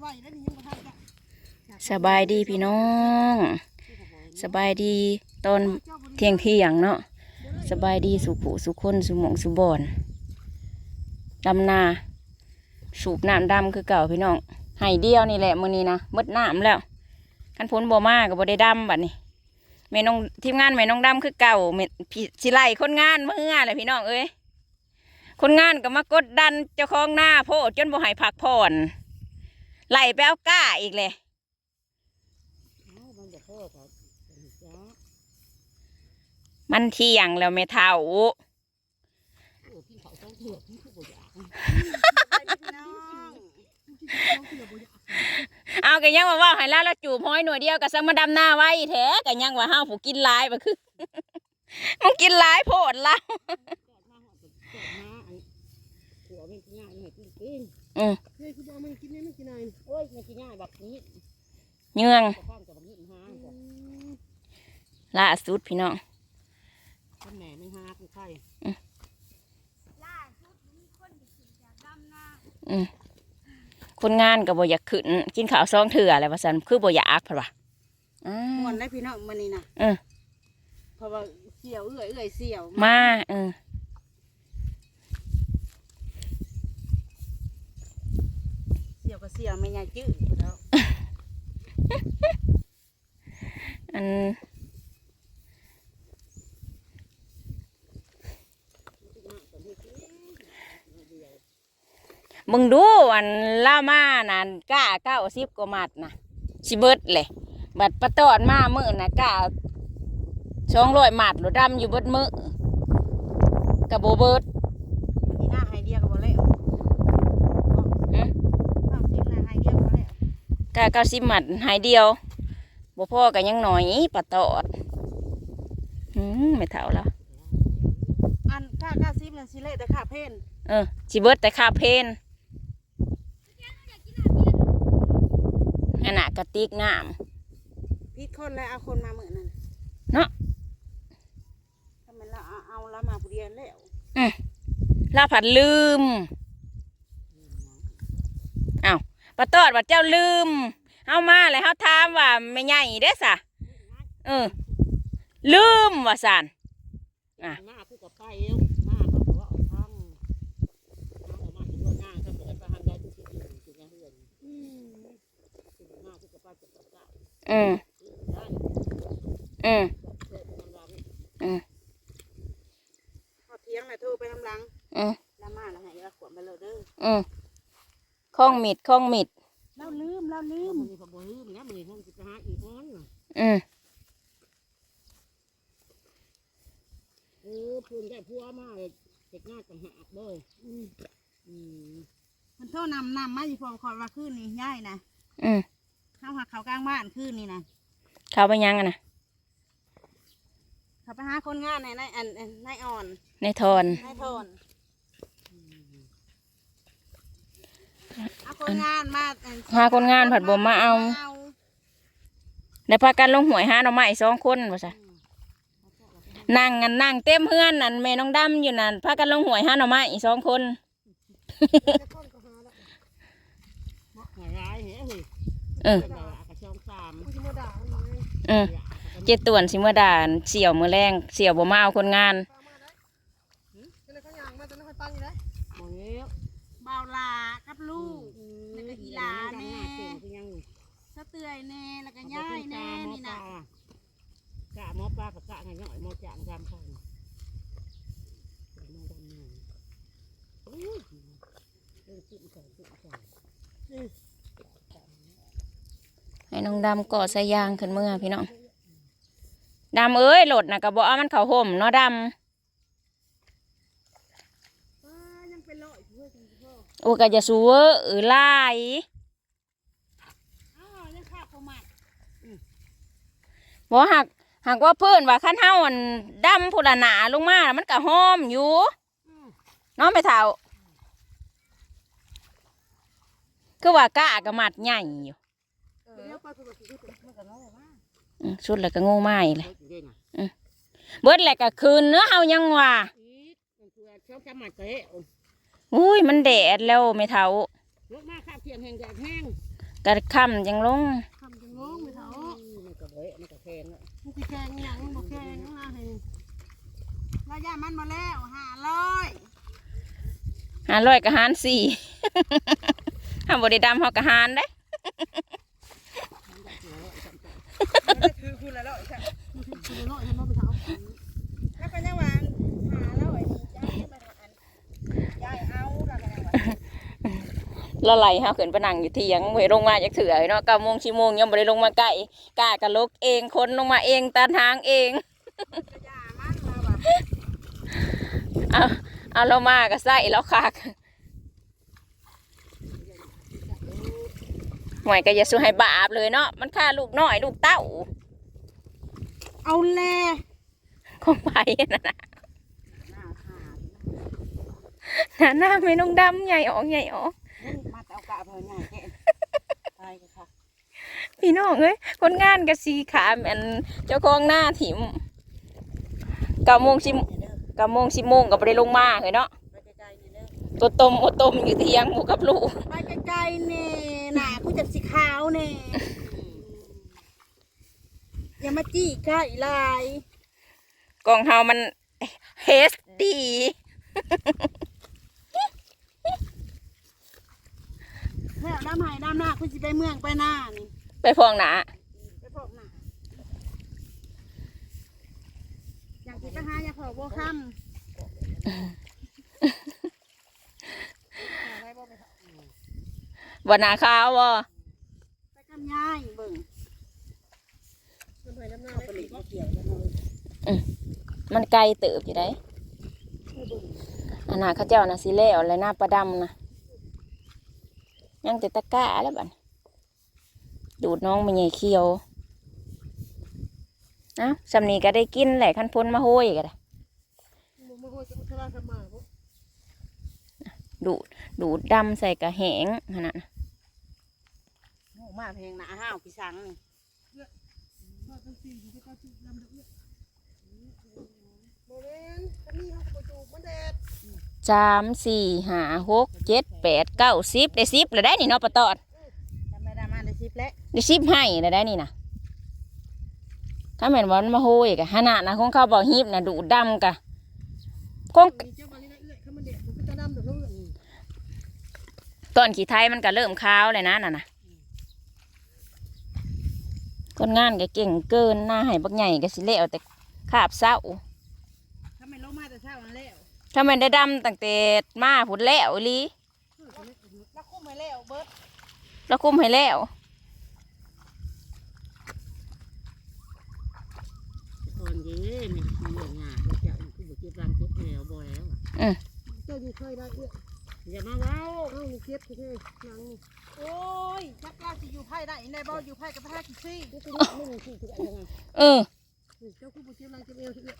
ไว้แล้วนี่ยังบ่ทันจะสบายดีพี่น้อง สบายดีตอนเที่ยงเที่ยงเนาะสบายดีสุขุสุคนสุหมองสุบอนดำนา สูบน้ำดำคือเก่าพี่น้องไห้เดียวนี่แหละมือนี้นะมดน้ำแล้วคันพ้นบ่มาก็บ่ได้ดำบัดนี้แม่น้องทีมงานแม่น้องดำคือเก่าแม่พี่สิไลคนงานเมื่อเลยพี่น้องเอ้ยคนงานก็มากดดันเจ้าของหน้าโพจนบ่ให้พักผ่อน ไล่ไปเอาก้าอีกเลยเอามันจะพ่อครับจ้ามันเที่ยงแล้วไม่เท่าโอ้พี่เขาต้องเถื่อพี่เขาบ่อยากน้องเอากันยังว่าว่าให้ลาละจูบห้อยหน่วยเดียวกับสมมาดำหน้าไว้แท้กันยังว่าห้าวผู้กินหลายบ่คือมึงกินหลายโพดละจอดมา อืมเฮ้ยคือบอกมันกินได้ไม่กินอะไรโอ้ยมันกินง่ายแบบนี้เยื่องก็ข้ามกับแบบนี้ห้างจ้ะล่าสุดพี่น้องท่านแหน่ไม่ห้าคือไข่อืมคนงานก็บ่อยากขึ้นกินข้าวซองเถื่ออะไรว่าซั่นคือบ่อยากผัดว่าอ้าม่ววนได้พี่น้องมันนี่นะเออเพราะว่าเสี่ยวเอื่อยเอื่อยเสี่ยวมาเออ เสี่ยว กับเสี่ยวไม่ใหญ่จื้อแล้วอันมึงดูอันล่ามานั่นก้าเก้าสิบกว่ามัดนะสิเบิดเลยบัดประตอดมามือนะก้าสองร้อยมัดหรือดำอยู่เบิดมือกับโบเบิด มันนี่หน้าไฮเดียกับบ่แล้ว อืม ข้าวซิมหน้าไฮเดียกับบ่แล้ว กล้าเก้าสิบมัดหายเดียวบ่พ่อกันยังหน่อยประตอดอืมไม่เท่าแล้วอันค่าค่าซิมนั่นสิเละแต่ค่าเพนเออสิเบิดแต่ค่าเพนอันน่ะกระติกน้ำพิดคนแล้วเอาคนมาเหมือนนั้นเนาะทำไมเราเอาเอาแล้วมาผู้เดียวแล้วลาผัดลืมอ้าว ปะตอดว่าเจ้าลืมเอามาเลยเขาถามว่าไม่ใหญ่เด้อสะเออ ลืมว่าสันอะมาคู่กับไปเอ้วมาเขาบอกว่าเอาทำมาเอามาที่ว่าหน้าเขาเหมือนประหารได้ทุกสิ่งทุกอย่างทุกอย่างเฮือนอืมคือมาคู่กับไปกับกับเจ้าอืมได้อืมเสร็จทำรังอืมพอเที่ยงน่ะโทรไปทำรังอืมแล้วมาแล้วให้เราขวดมาเลยเด้ออืม ข้องมิดข้องมิดเราลืมเราลืมมือผมบ่ลืมนะมือผมจะไปหาอีกอ้อนน่ะอืมเออพูนได้พัวมาเลยเด็กหน้าต่างหากเด้ออืมอืมมันโทษนำนำมาอยู่พอคอยว่าคืนนี้ย่ายนะอืมเข้าหักเขากลางบ้านคืนนี้นะเข้าไปยังอะนะเขาไปหาคนงานในในอันอันในอ่อนในทอนในโทนเอา คนงานมาอัหาคนงานผัดบ่มาเอาได้พากันลงหวยหาหน่อไม้สองคนว่าซะนั่งกันนั่งเต็มเฮือนนั่นแม่น้องดำอยู่นั่นพากันลงหวยหาหน่อไม้สองคนบอกหายร้ายเหรอเฮ้ยเออเป็นแบบกระชองสามเออเจ็ดต่วนสิเมื่อดานเสี่ยวมือแรงเสี่ยวบ่มาเอาคนงานหมดแล้วเบาลากับลูกแล้วก็อี หลาแน่สะเตื่อยแน่แล้วก็ย่ายแน่นี่นะกะหมอปลากับกะไงหน่อยหมอจางจามข้างหมอดำหน่อยโอ้ยเออจิ้มใส่จิ้มใส่ให้น้องดำก่อใส่ยางขึ้นเมื่อพี่น้องดำเอ้ยโหลดนะกระบอกเอามันเข่าห่มเนาะดยังเป็นร้อยเพื่อนพ่อำโอ้กะจะสูเวอร์เออลาย อ้าวยังข้าเขามา บ่หักหักว่าเพื่อนว่าขั้นเฮาอันดำพุดหนาลงมาแล้วมันก็หอมอยู่เน้องไปเท่าคือว่ากะกะมัดใหญ่อยู่เออไปตัวที่เป็นเพื่อนกันแล้วว่าอืมสุดแล้วก็งูไม้เลยเฮ้ยเด้งอะเบิดแล้วก็คืนเนื้อเฮายังว่าอีดมันคือชอบจำหมัดเตะอุ้ยมันแดดแล้วไม่เท่าลกมาข้าวเทียมแห้งแดดแห้งกระค่ำจังลงคำจะงง งอะมันสิแข่งหยังบ่แข่งนะให้ระยะมันมาแล้วห้าร้อยหารร้อยกับหารสี่ห้ามบไดิดำเขากับหารได้คือคุณละร้อยค่ะมันสิสิร้อยให้มันไปเท่า แล้วก็ยังว่าหาร้อยนี่ย้ายมาทานย้ายเอาแล้วก็ยังว่า ละไหลเฮาขึ้นไปนั่งอยู่เที่ยงเวลงมาจากเถื่อยเนาะเก้าโมงชิโมงยังบ่ได้ลงมาใกล้กล้ากะลกเองคนลงมาเองตาทางเองจะยามันมาว่าเอาเอาเรามาก็ใส่แล้วคักหวยก็อย่าสู้ให้บาปเลยเนาะมันฆ่าลูกน้อยลูกเต้า เอาแลของไปนั่นน่ะหน้าขาดหน้าหน้าไม่น้องดำใหญ่ออกใหญ่ออกนี่มาเอา กะเพิ่นง่ายแค่ตายก็ค่ะพี่น้องเอ้ยคนงานก็สีขาแม่นเจ้าของหน้าถิ่มเก้าโมงสิบนี่เด้อเก้าโมงสิบโมงก็บ่ได้ลงมาเลยเนาะไปไกลๆนี่เด้อตัวต้มโอต้มอยู่เที่ยงหมูกับลูกไปไกลๆนี่หน้ากูจะสีขาวนี่อย่ามาจี้ใกล้ลายกองเฮามันเฮสดี แล้ว น้ำหายน้ำหน้ากูสิไปเมืองไปหน้านี่ไปพองหนาไปพอกหน้าอยากสิไปหาอยากพอกบ่ค่ำอะไรบ่ไปวันหนาขาวบ่ไปกำยายเบิ่งมันไปน้ำหน้าเอาได้ไปปีเลิกเกี่ยวกันเลยมันไกลเติบอยู่ได้อันน่ะเขาเจ้าน่ะสิแล้วและหน้าประดำนะ ยังแต่ตะกร้าแล้วบัดดูดน้องมันใหญ่เขียวเอ้าสำนีก็ได้กินแหละคันพ้นมาโห้ยก็ได้มันบ่ฮู้จะอุทราสมาบ่ดูดดูดดำใส่กระแหงขนาดนั้นโอ้มาเพลงหนาห้าวพี่สังนี่ บ่แม่นอันนี้เฮาก็บ่จูบมันแดดสามสี่ห้าหกเจ็ดแปดเก้าสิบได้สิบแล้วได้นี่เนาะปะตอดทำไมได้มาได้สิบแล้วได้สิบให้แล้วได้นี่นะถ้าแม่นว่ามันมาโห้ยกะขนาดนะของเขาบอกฮิบนะดูดดำกะคงมีเจ้ามานี่นะเอื้อยเขามันแดดมันก็จะดำดอกเนาะตอนขี่ไทยมันก็เริ่มค้าวเลยนะน่ะนะคนงานก็เก่งเกินหน้าให้บักใหญ่ก็สิเละแต่ขาบเศร้าถ้าไม่ลงมาแต่เช้านั้นแล้ว ถ้าแมันได้ดำตั้งแต่มาผุดแล้วอีหลีแล้วคุ้มไปแล้วเบิดแล้วคุมให้แล้วตอนเย็นมันมันเหนื่อยงานเราจะคือบุกเก็บรังเก็บแล้วบ่แล้วอะเจ้าอยู่เคยได้เอื้อยอย่ามาเว้าเอ้านี่เก็บคือหนังนี่โอ้ยจักเราสิอยู่ไพ่ได้ในบ่อยู่ไพ่กับพระกิซี่นี่คือไม่มีที่คืออะไรนะเออนี่เจ้าคู่บ่เก็บรังเก็บเอวที่เอื้อย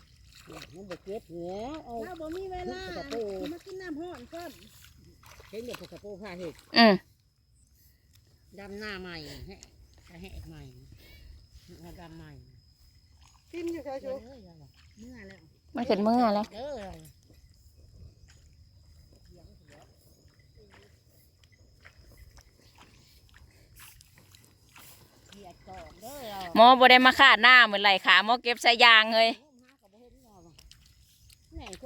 มันบุกเก็บแล้วเอาเราบ่มีเวลามากินน้ำห้อนก่อนเห็นเด็กกระโปรงผ้าเห็ดอืมดำหน้าใหม่แหะแหะใหม่มาดำใหม่กินอยู่ใช่เอชูออย่าเมื่อแล้วมันขึ้นเมื่อแล้วเออหมอบ่ได้มาคาดหน้าเหมือนไหลขาหมอเก็บใส่ยางเลย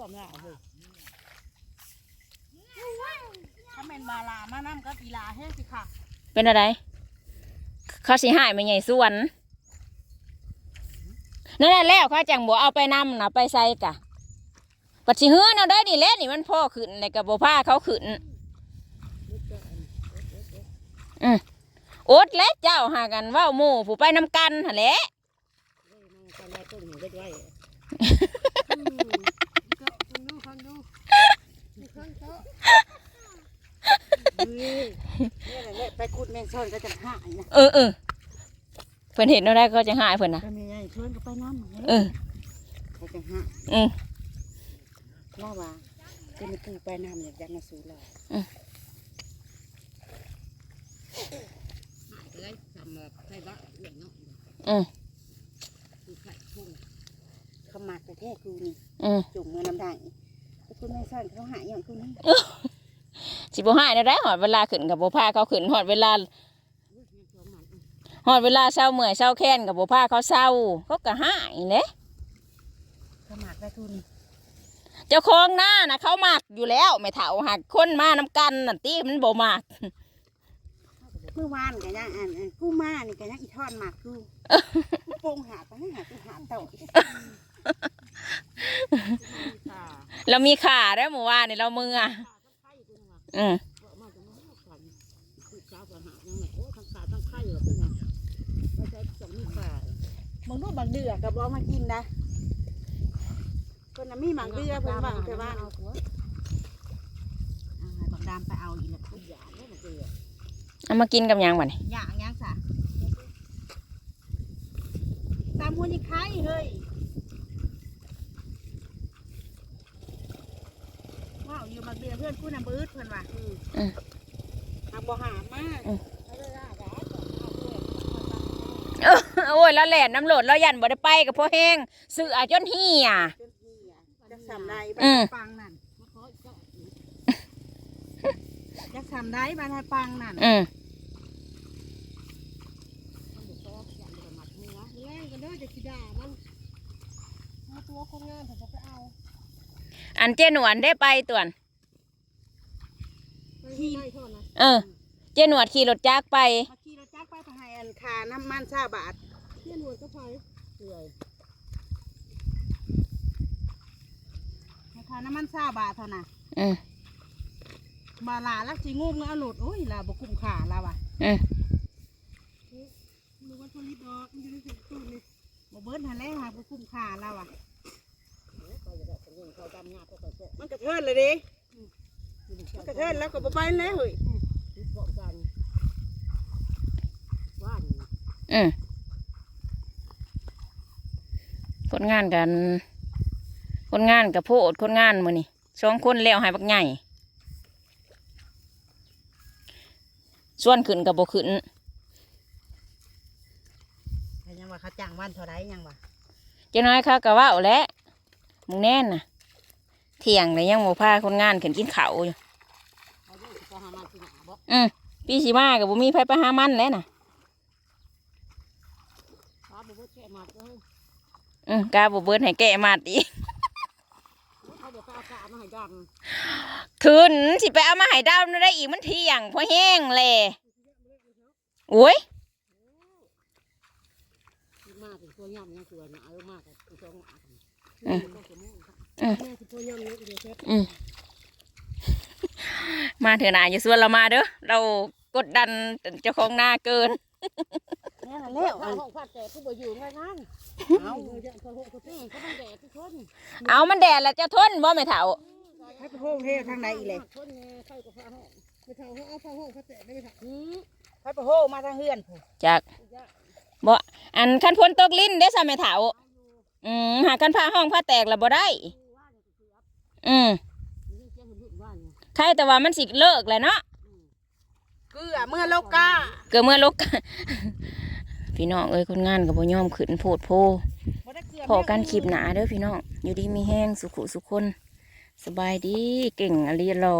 ม่ความลาเฮ้ยถ้าเป็นบาลามาน้ำก็ปีลาแห้งสิค่ะเป็นอะไรเขาสิหายไม่ใหญ่ส่วนนั่นแหละแล้วเขาจังบ่เอาไปนำนะไปใส่กะปัดสิเฮือนเอาได้นี่แหละนี่มันพ่อขึ้นในกับบ่ผ้าเขาขึ้นอืมโอดและเจ้าหากันว่าหมู่ผู้ไปนำกันหั่นแหละ นี่ฟังเจ้านี่นี่แหละไปขุดแมงซ่อนก็จะหายนะเออเออเพิ่นเห็นเอาได้ก็จะหายเพิ่นนะก็มีไงชวนก็ไปน้ำเออเขาจะหายอืมว่าว่าจะมีกูไปน้ำเนี่ยยังมาสู่เราเลยทำแบบไทยบ้าเรื่องเนาะอืมคือไข่พุ่งเขามากแต่แท้กูนี่อืมจุ่มมือน้ำดัง ไปขุดแมงซ่อนเขาหายอย่างกูนี่สิบ่หายได้หอดเวลาขึ้นกับบ่ผ้าเขาขึ้นหอดเวลาฮอดเวลาเช้าเมื่อยเช้าแค้นกับบ่พาเขาเศร้าเขาก็หายเลยสมัครได้ทุนเจ้าของหน้านะเขามักอยู่แล้วไม่เถาหักคนมาน้ำกันน่ะตีมันบ่มักเมื่อวานก็ยังอันอันกูมานี่ก็ยังอีทอนหมากกูกูโป่งหาไปให้หากูหาเต่าค่ะ เรามีขาได้อหมู่ว่านนี่เรามืออะไข่คุณว่าอืมเพราะมาจะมาขันคือสาวปัญหายังไงโอ้ทั้งขาทั้งไข่เหรอคุณว่าไม่ใช่สองนี่ขามึงรู้บางเดือกับบ่มากินนะคนน่ะมีหมากเดือเพิ่นว่าแต่ว่าเอาหัวอ่าให้บักดามไปเอาอีกแล้วทุกอย่างเนี่ยมันเกลือเอามากินกับหยังบ่นี่อย่างยังสะตามหัวนี่ไข่เฮ้ยว้าวอยู่หมากเดือเพื่อนกูน่ะบืดเพิ่นว่าหากบ่หามมา โอ้ยแล้วแหลนน้ำโหลดเรายันบ่ได้ไปกับพ่อแห้งซื้ออาจนเหี่ยจนเหี่ยจักสำได้อืบ้านมปังนั่นจักสำได้บ้านปังนั่นอืมแรงกันเด้อจะขี้ด่ามันมาตัวคนงานผมจะไปเอาอันเจหนวนได้ไปต่วนไปที่ไหนโทษนะเออ เจหนวดขี่รถจักรไปเมื่อกี้เราจักไปไปให้อันคาน้ำมันซาบาท เที่ยนหัวก็ไปเปื่อยให้คาน้ำมันซาบาทเท่าน่ะอืมบาลาลักจีงูเงาหลุดโอ้ยลาบกุ้มขาลาว่ะอืมมึงว่าตัวนี้ดอกมันจะได้ถึงตู้นี่บ่เบิ้ลทันแล้วหาบกุ้มขาลาว่ะเขาจะได้เงินเขาดำงาเขาก็จะมันกระเทินเลยดิมันกระเทินแล้วก็บ่ไปแล้วเฮ้ยคิดพร้อมกันว่านอืม คนงานกัน คนงานกับโพดคนงานมือนี่สองคนแล้วให้บักใหญ่ส่วนขึ้นกับบ่ขึ้นแต่ยังว่าเขาจ้างวันเท่าไรยังว่าเจ้าน้อยเขาก็เว่าแหล้วมึงแน่นน่ะเที่ยงเลยยังโมพาคนงานขึ้นกินข้าวอยู่เขาจะไปหามาที่หนาบ่อืมปีสีมากับบุมีไผไปหามันแล้วน่ะ ฟ้าบุบแค่มาก็อืมกาบเบิดให้แกะมาดอีกเขาเดี๋ยวไปเอากามาให้ดคืนสิไปเอามาให้ดาวได้อีกมันเที่ยงพอแห้งเลยโอ้ยำมากเป็นตัวยำยังสวยนะเอามากเป็นตัวหมาอืมแม่เป็นตัวยำเล็กเดียวแค่อืมมาเถอะนะอย่าส่วนเรามาเด้อเรากดดันเจ้าของหน้าเกินแม่นแล้วข้าอันห้องพัดแต่ผู้บ่อยู่ไงนั่นเอาเดี๋ยว เขาหกเขาตีเขาต้องแดดทุกคนเอามันแดดแล้วจะทนบ่ไม่เท่าให้ไปโฮมเฮทางไหนอีกเลยคนไงใครกับผ้าห้องไม่เท่าเขาเอาผ้าห้องพัดแต่ไม่เท่าอืมให้ไปโฮมมาทางเฮือนผู้จากบ่อันคันพ้นตกลิ้นได้อสาไม่เท่าอืมหากันผ้าห้องผ้าแตกแล้วบ่ได้ อืมนี่เจ้าหุ่นหุ่นว่าเนี่ยใครแต่ว่ามันสิเลิกแหละเนาะเกลือเมื่อโลกาเกิดเมื่อลก พี่น้องเอ้ยคนงานกับบ่ยอมขึ้นโพดโพบ่ได้เกลือพอกันคลิปหนาเด้อพี่น้องอยู่ดีมีแห้งสุขุสุคน สบายดีเก่งอะไรรอ